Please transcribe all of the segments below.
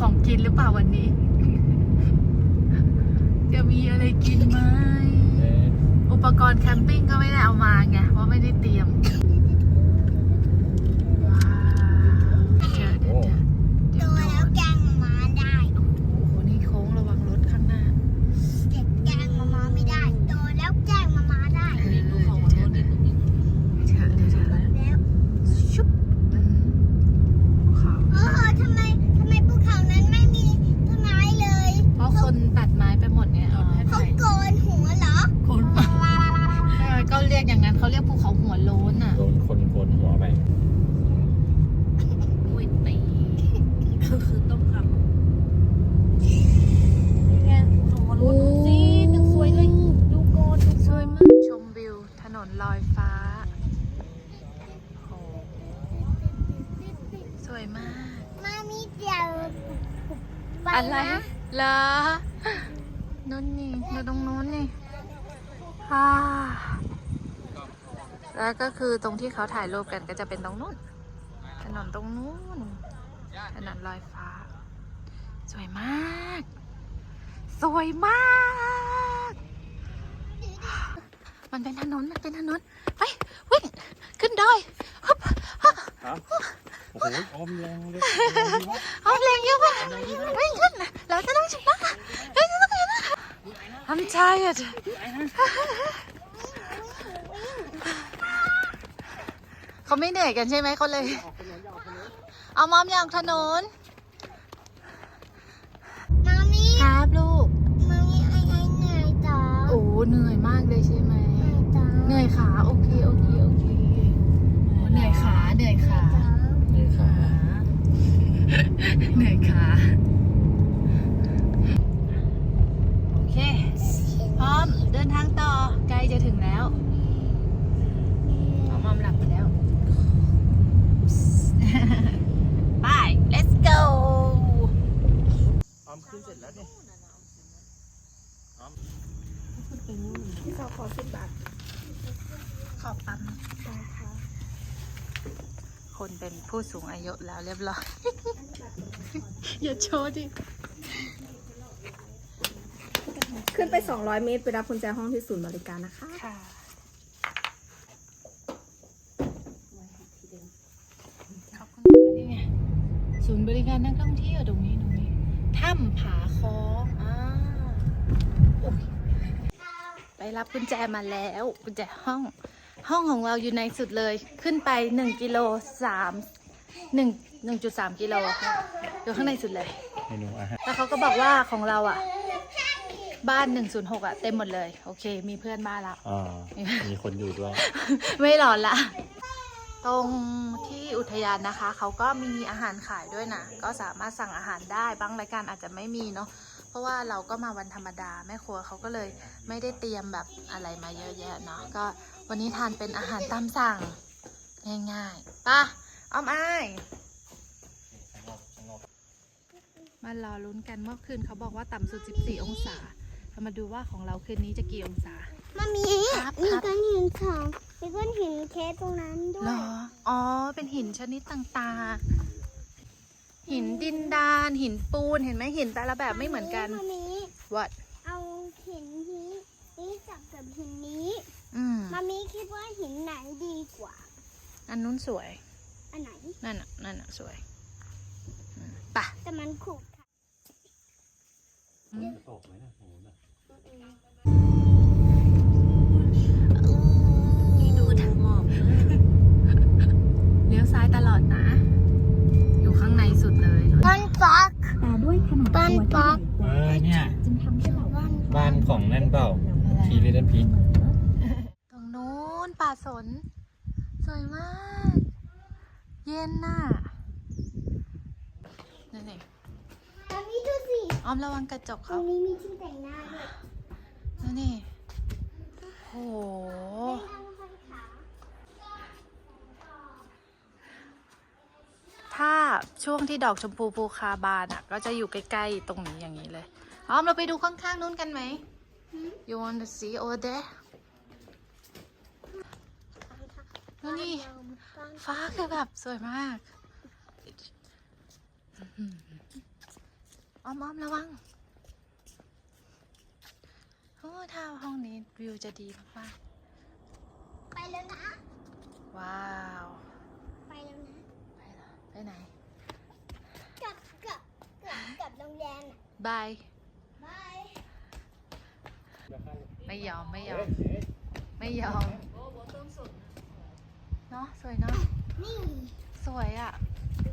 ของกินหรือเปล่าวันนี้ จะมีอะไรกินไหมเอ๊ะอุปกรณ์แคมปิ้งก็ไม่ได้เอามาไงเพราะไม่ได้เตรียม ว้าวเจอเดี๋ยวเจอเดี๋ยวโด โตแล้ว น แกล้งมาได้ โอ้โห นี่โค้งระวังรถข้างหน้า เด็กแกล้งมามาไม่ได้โตแล้วแกล้งมามาได้ เออเดี๋ยวเดี๋ยวเดี๋ยวเดี๋ยวเดี๋ยวเดี๋ยว แล้ว ชุบอืมภูเขา เออทำไมทำไมภูเขานั้นไม่มีต้นไม้เลย เพราะคนตัดไม้ไปหมดเนี่ยเอาให้ เขา ถ่าย โกนหัวเหรอ คนเออก็เรียกอย่างนั้นเขาเรียกภูเขาหัวโล้นอะ โดนคนโกนหัวไป อุ้ยตี คือต้มคำนี่ไงส่งมารถดูสิหนึ่งสวยเลย ดูโกนดู สวยมากชมวิว ถนนลอยฟ้าโอ้ สวยมาก มามีเดียวปอะไรนะเหรอนู่นนี่อยู่ตรงนู้นนี่ฮ่าแล้วก็คือตรงที่เขาถ่ายรูปกันก็จะเป็นตรงนู้น ถนนตรงนู้น ถนนลอยฟ้า สวยมาก สวยมาก มันเป็นถนน มันเป็นถนน ไป วิ่ง ขึ้นดอยฮึบฮึบครับโอ้โหออมแรงเลยเอาแรงเยอะไปวิ่งขึ้นเราจะต้องชนะเราจะต้องชนะ I'm tired เขาไม่เหนื่อยกันใช่ไหมเขาเลย เอามอมอยากถนนมามีครับลูกมามีไอ้ไอ้เหนื่อยต่อโอ้เหนื่อยมากเลยใช่ไหมเหนื่อยต่อเหนื่อยขาโอเคโอเคโอเคโอ้เหนื่อยขาเหนื่อยขานี่ขา เหนื่อยขาโอเค พร้อมเดินทางต่อใกล้จะถึงแล้วหมอมอมหลับไปแล้ว ไป let's go ออมขึ้นเสร็จแล้วเนี่ยขอบปั๊มคนเป็นผู้สูงอายุแล้วเรียบร้อย อย่าโชว์ดิ ขึ้นไป 200 เมตร ไปรับกุญแจห้องที่ศูนย์บริการนะคะ ค่ะ ขอบคุณค่ะนี่ไงศูนย์บริการนักท่องเที่ยวตรงนี้ตรงนี้ ถ้ำผาค้องอ่าโอ้ยไปรับกุญแจมาแล้วกุญแจห้อง ห้องของเราอยู่ในสุดเลย ขึ้นไปหนึ่งกิโลสาม หนึ่งหนึ่งจุดสามกิโลค่ะอยู่ข้างในสุดเลย เมนูอาหารแล้วเขาก็บอกว่าของเราอะ บ้าน106อะเต็มหมดเลย โอเค มีเพื่อนบ้านละ อ่ามีคนอยู่ด้วย ไม่หลอนละ ตรงที่อุทยานนะคะ เขาก็มีอาหารขายด้วยนะ ก็สามารถสั่งอาหารได้ บางรายการอาจจะไม่มีเนาะ เพราะว่าเราก็มาวันธรรมดาแม่ครัวเขาก็เลยไม่ได้เตรียมแบบอะไรมาเยอะแยะเนาะ ก็วันนี้ทานเป็นอาหารตามสั่ง ง่ายๆไป่ะ อ้อมอ้ายมารอลุ้นกันเมื่อคืนเขาบอกว่าต่ำสุด 14 องศาเรามาดูว่าของเราคืนนี้จะกี่องศา มามีครับมีครับก้อนหินสองมีก้อนหินเคสตรงนั้นด้วเหรยออ๋อ เป็นหินชนิดต่างๆ หินดินดาน หินปูน เห็นไหมหินแต่ละแบบไม่เหมือนกันมามี what เอาหินนี้นี้จับกับหินนี้อืมมามีคิดว่าหินไหนดีกว่า อันนู้นสวย อันไหน นั่นน่ะนั่นน่ะสวยอืมไป่ะแต่มันขูดค่ะตกไหมนะโอ้โหนะนี่ดูทางหมอกเลี้ยวซ้ายตลอดนะ อยู่ข้างในสุดเลยบ้านปักแต่ด้วยขนาดบ้านปักเออเนี่ยจึงทำให้เราบ้านบ้านของนั่นเปล่าทีลิตเติ้ลพีตรงนู้นป่าสน สวยมาก เย็นน่ะนั่นเองมามีดูสิอ้อมระวังกระจกตรเขางนี้มีที่แต่งหน้าด้วยนั่นนี่โห เป็นทางไฟขาวถ้าช่วงที่ดอกชมพูภูคาบานอะ ก็จะอยู่ใกล้ๆตรงนี้อย่างนี้เลย ออมเราไปดูข้างๆนู้นกันไหม you want to see over there แล้วนี่ฟ้าคือแบบสวยมากอื้อหืออ้อมอ้อมระวังโอ้ถ้าห้องนี้วิวจะดีมากไปแล้วนะๆว้าว ไปแล้วนะ ไปเหรอไปไหน กลับกลับกลับกลับโรงแรมน่ะบาย บาย ไม่ยอม ไม่ยอม ไม่ยอม เนาะสวยเนาะนี่สวยอะ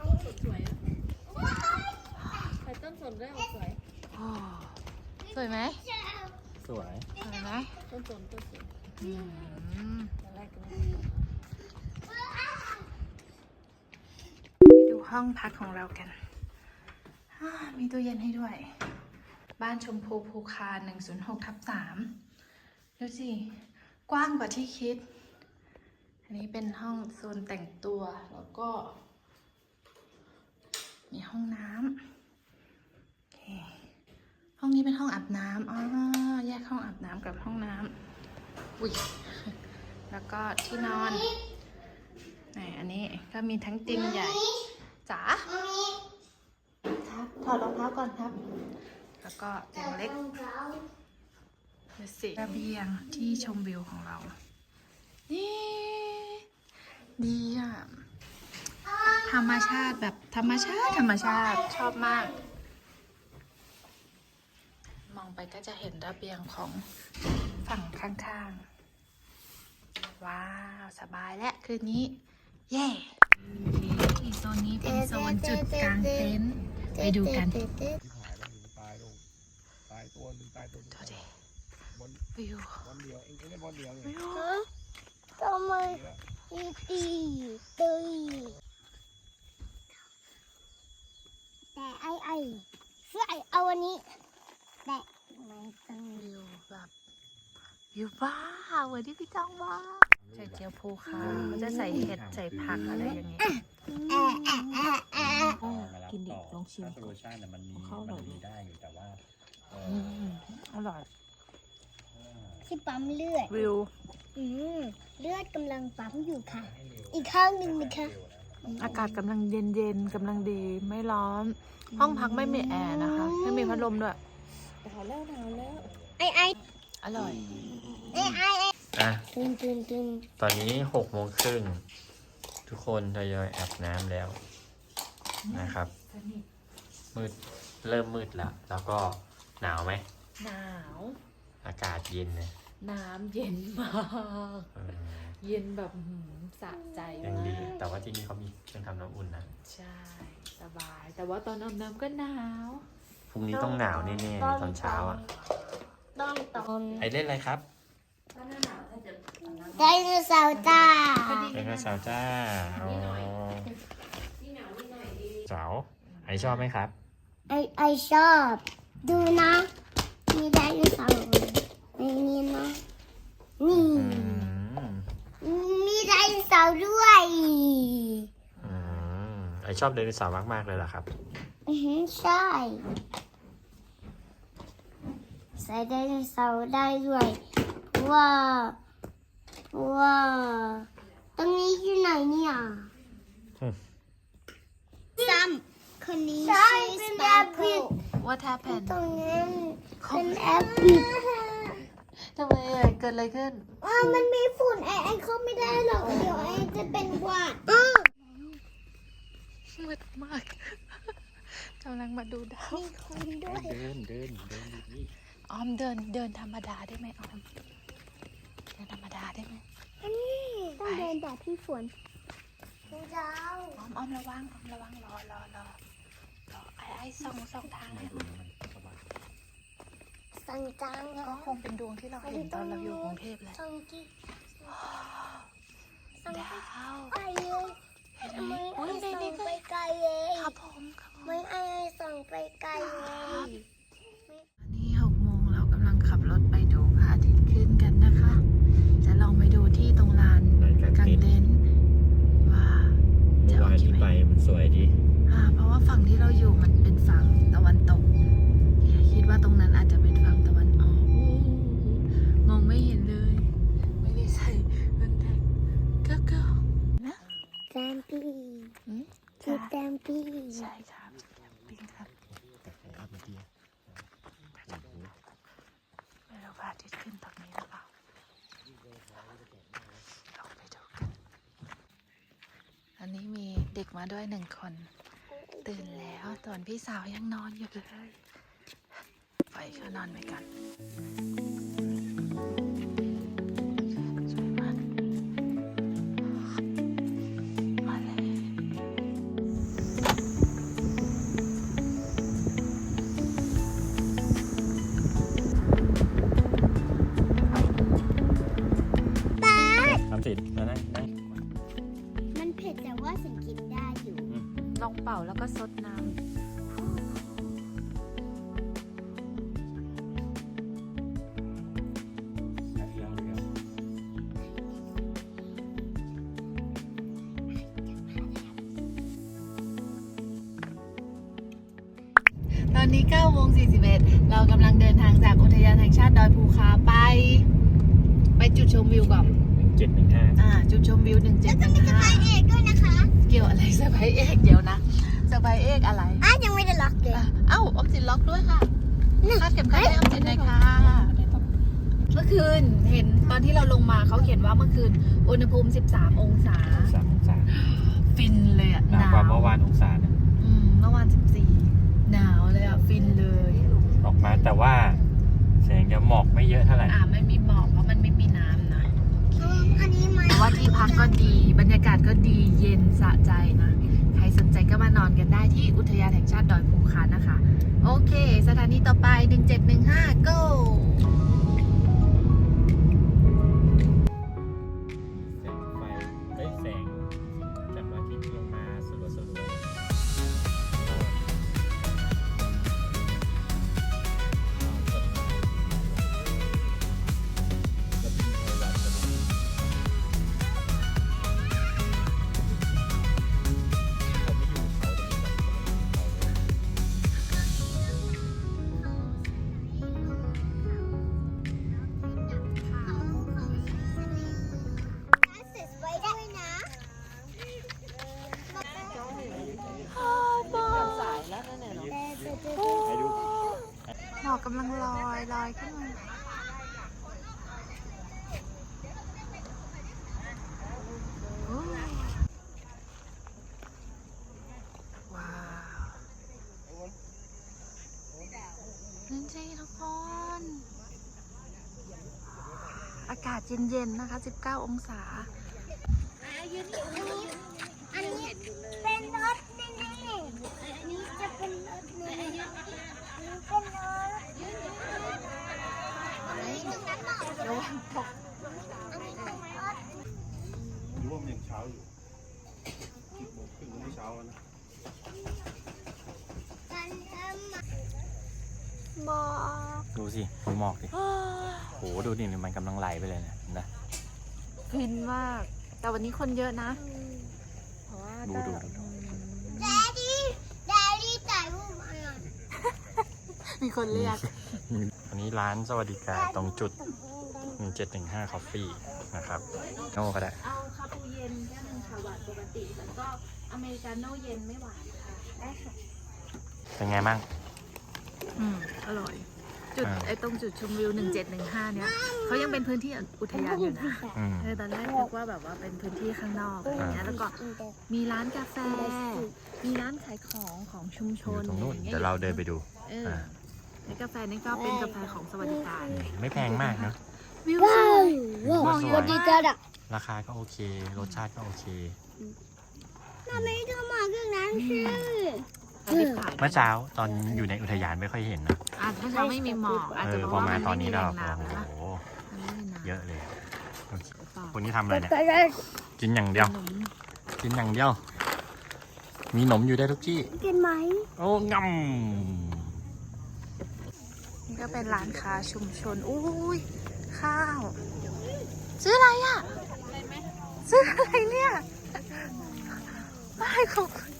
ต้นสนสวยอะใส่ต้นสนด้วยออกสวยโอ้สวยไหมเจ้าสวยสวยไหมต้นสนต้นสนอืมตอนแรกก็ไปดูห้องพักของเรากันอ่ามีตู้เย็นให้ด้วย บ้านชมพูภูคา106ทับ3ดูสิ กว้างกว่าที่คิดอั นนี้เป็นห้องโซนแต่งตัวแล้วก็ มีห้องน้ำโอเคห้องนี้เป็นห้องอาบน้ำอ๋อแยกห้องอาบน้ำกับห้องน้ำอุ้ยแล้วก็ที่นอนไหนอันนี้ก็มีทั้งเตียงใหญ่จ๋าครับถอดรองเท้าก่อนครับ แล้วก็เตียงเล็กดูสิระเบียงที่ชมวิวของเรา นี่ ดีอะ ธรรมชาติแบบธรรมชาติ ธรรมชาติชอบมาก มองไปก็จะเห็นระเบียงของฝั่งข้างๆ ว้าว สบายและคืนนี้ เย้ที่โซนนี้เป็นโซนจุดกลางเต็นท์ไปดูกันหายแล้วหนึ่งตายลงตายตัวหนึ่งตายตัวหนึ่งดูดิบนวิวบนเดียวเองเองได้บนเดียวไงวิวทำไม ตีตีแต่ไอไอช่วยเอาวันนี้ แต่ไม่ต้องวิวแบบวิวบ้าเหมือนที่พี่จ้องว่าใส่เจียวภูคาเขาจะใส่เห็ดใส่ผักอะไรอย่างเงี้ยกินดิต่ลองชิมถ้าโซลูชันน่ะมันมีมันมีได้อยู่แต่ว่าอร่อยที่ปั๊มเลือดวิว อืมเลือดกำลังปั๊มอยู่ค่ะ อีกข้างหนึ่งนะคะอากาศกำลังเย็นเย็นๆกำลังดีไม่ร้อน ห้องพักไม่มีแอร์นะคะไม่มีพัดลมด้วยหนาวแล้วหนาวแล้ว ไอไออร่อยไอไอไออะตึงตึงตึงตอนนี้หกโมงครึ่งทุกคนทยอยอาบน้ำแล้วนะครับ มืดเริ่มมืดแล้ว แล้วก็หนาวไหมหนาว อากาศเย็นเลย น้ำเย็นมาก เออเย็นแบบหืมสะใจยังมาดี กแต่ว่าที่นี่เขามีเครื่องทำน้ำอุ่นนะใช่ สบาย แต่ว่าตอนอาบน้ำก็หนาว พรุ่งนี้ต้องหนาวแน่ๆเลยตอนเช้าอะต้องตอนไอเล่นอะไรครับไดโนเสาร์จ้าเล่นกับสาวจ้าอ๋อสาวไอชอบไหมครับ ไอไอชอบ ดูนะ มีไดโนเสาร์ ในนี้นะนี่ อืมมีไดโนเสาร์ด้วยอืมไอชอบไดโนเสาร์มากๆเลยเหรอครับ อือหือใช่ใส่ไดโนเสาร์ได้ด้วยเพราะว่าเพราะว่าตรงนี้อยู่ไหนเนี่ยอืม ซ้ำคนนี้ชื่อสปาร์เคิล What happened ตรงนั้นเป็นแอปปิด ทำไมเอ่ยเกิดอะไรขึ้น อ่ามันมีฝุ่นไอไอเข้าไม่ได้หรอกเดี๋ยวไอจะเป็นหวัดอ้อมืดมากกำลังมาดูดาว มีคนด้วยเดินเดินเดินดีออมเดินเดินธรรมดาได้ไหมออม เดินธรรมดาได้ไหมต้องเดินแบบพี่ฝนเจ้าออมออมระวังออมระวังรอรอรอรอไอ้ไอ้ส่องส่องทางให้ สังจังก็คงเป็นดวงที่เราเห็นตอนเราอยู่กรุงเทพแหละสังกิสังดากิวไอเลยเห็นไหมไม่โอ้ไอยในส่นี้งก็ไปไกลเลยครับผมครับผมไม่ไอส่งไปไกลเลยอันนี้หกโมงเรากำลังขับรถไปดูพระอาทิตย์ขึ้นกันนะคะ จะลองไปดูที่ตรงลานลานกลางกลางเต็นท์เต็นท์ว่าเมื่จะอโอวานเคที่ไหไปมมันสวยดีฮอ่าเพราะว่าฝั่งที่เราอยู่มันเป็นฝั่งตะวันตก คิดว่าตรงนั้นอาจจะเป็นฝั่งตะ ช่ครับปิงครับไม่รู้พระอาทิตย์ขึ้นตรงนี้หรือเปล่าลองไปดูกัน อันนี้มีเด็กมาด้วยหนึ่งคน ตื่นแล้วตอนพี่สาวยังนอนอยู่เลยปล่อยเขานอนไปก่อน ทำสิมานั่งนั่งมันเผ็ดแต่ว่าฉันกินได้อยู่ลองเป่าแล้วก็ซดน้ำตอนนี้9โมง41 เรากำลังเดินทางจากอุทยานแห่งชาติดอยภูคาไป ไปจุดชมวิวก่อน เจ็ดหนึ่งห้าอ่าจุดชมวิวเอกด้วยนะคะ1715เกี่ยวอะไรเซอร์ไพรส์เอกเดี๋ยวนะเซอร์ไพรส์เอกอะไรอ้ายังไม่ได้ล็อกเลยอะเอ้าออมสินล็อกด้วยค่ะคาดเข็มขัดให้ออมสินหน่อยค่ะเมื่อคืนเห็นตอนที่เราลงมาเขาเขียนว่าเมื่อคืนอุณหภูมิ 13 องศา สามองศาฟินเลยอะหนาวกว่าเมื่อวานองศาเนี่ยอืมเมื่อวาน 14 หนาวเลยอะฟินเลย ออกมาแต่ว่าแสงจะหมอกไม่เยอะเท่าไหร่ อ่าไม่มีหมอกเพราะมันไม่มีน้ำนะอันนี้ไหม แต่ว่าที่พักก็ดี บรรยากาศก็ดีเย็นสะใจนะ ใครสนใจก็มานอนกันได้ที่อุทยานแห่งชาติดอยภูคานะคะ โอเค สถานีต่อไป 1715 go อกกำลังลอยลอยขึ้นมาว้าวนั่นสิทุกคน อากาศเย็นๆ นะคะ 19 องศาอันนี้เป็นรถนี่นี่อันนี้จะเป็นรถนี่อันนี้เป็นรถอันนี้ตรงนั้นหรอ ระวังตก อันนี้เป็นรถ ร่วมยังเช้าอยู่สิบโมงครึ่งไม่เช้าแล้วนะ กันเอ็ม หมอก ดูสิ ดู หมอกดิโหดูดิมันกำลังไหลไปเลยนะนะฟินมาก แต่วันนี้คนเยอะนะ เพราะว่าดูดูดูดูดดดี้แดดดี้จ่ายรูปมาหน่อยมีคนเรียก วันนี้ร้านสวัสดิการตรงจุด 1715 Coffee นะครับโน่ก็ได้ เอาคาปูเย็นแค่หนึ่งค่ะหวานปกติ แล้วก็อเมริกาโน่เย็นไม่หวานค่ะได้ค่ะเป็นไงบ้าง อืม อร่อย จุดอ่า ไอ้ตรงจุดชมวิว 1715 เนี่ยเขายังเป็นพื้นที่อุทยานอยู่นะอืม เออตอนแรกนึกว่าแบบว่าเป็นพื้นที่ข้างนอกอะไรเงี้ยแล้วก็มีร้านกาแฟ มีร้านขายของของชุมชอยู่นตรงนู้นอะไงี้เดี๋ยวเราเดินไปดูเอออ่าในกาแฟนี่ก็เป็นกาแฟของสวัสดิการไม่แพงมากเนอะวิวสว้าวยวว้าวสวยสวัสดีจ้าดักราคาก็โอเค รสชาติก็โอเคทำไมเธอมาเครื่องนั้นสิอันนี้ขายเมื่อเช้าตอนอยู่ในอุทยานไม่ค่อยเห็นนะ อาจจะเราไม่มีหมอกอาจเอจะอเพพอราะว่ามามันตอนไม่มีนี้แหล่เรางน้ำโอ้นะโหมันไม่มีน้ำเยอะเลยโอเคหรือเปล่าคนนี้ทำอะไรเนี่ยไปเลยกินอย่างเดียวขนมกินอย่างเดียว มีหนมอยู่ได้ทุกที่ กินไหมโอ้งำนี่ก็เป็นร้านค้าชุมชนอุ้ยข้าว ซื้ออะไรอะซื้ออะไรเนี่ยไม่ของคน